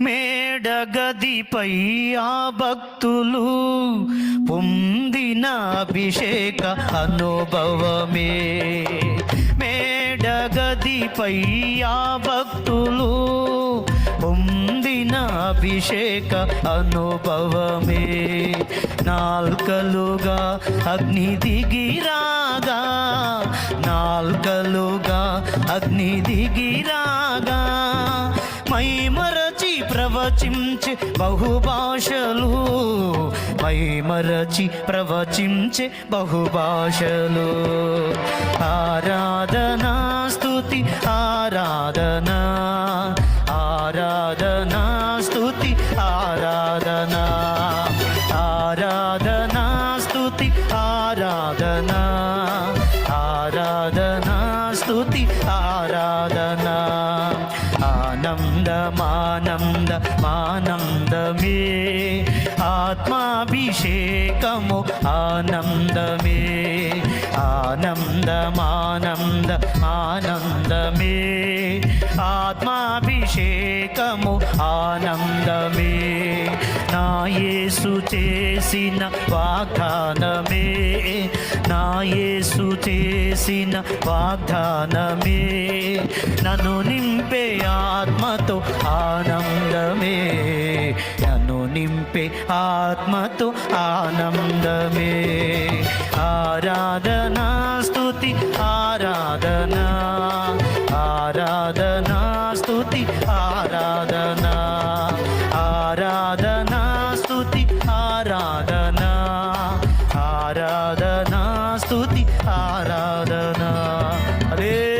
మేడగదిపై ఆ భక్తులు పొందిన అభిషేక అనుభవమే. మేడగదిపై ఆ భక్తులు పొందిన అభిషేక అనుభవమే. నాల్కలుగా అగ్ని దిగిరాగా నాల్కలుగా అగ్ని దిగిరాగా మైమరచి ప్రవచించే బహుభాషలు మైమరచి ప్రవచించే బహుభాషలు. ఆరాధనా స్థుతి ఆరాధనా ఆరాధనా స్థుతి ఆరాధనా. ఆరాధనా స్థుతి ఆరాధనా ఆరాధనా స్థుతి ఆరాధనా. ఆనందమానంద మానందమే ఆత్మాభిషేకము ఆనందమే ఆనందమానంద ఆనందమే ఆత్మాభిషేకము ఆనందమే నా యేసు చేసిన వాగ్దానమే. నా యేసు చేసిన వాగ్దానమే. నన్ను నింపే ఆత్మతో ఆనందమే. నన్ను నింపే ఆత్మతో ఆనందమే. ఆరాధనా స్థుతి ఆరాధనా. ఆరాధనా స్థుతి ఆరాధనా. ఆరాధనా ఆరాధనా స్థుతి ఆరాధనా. అరే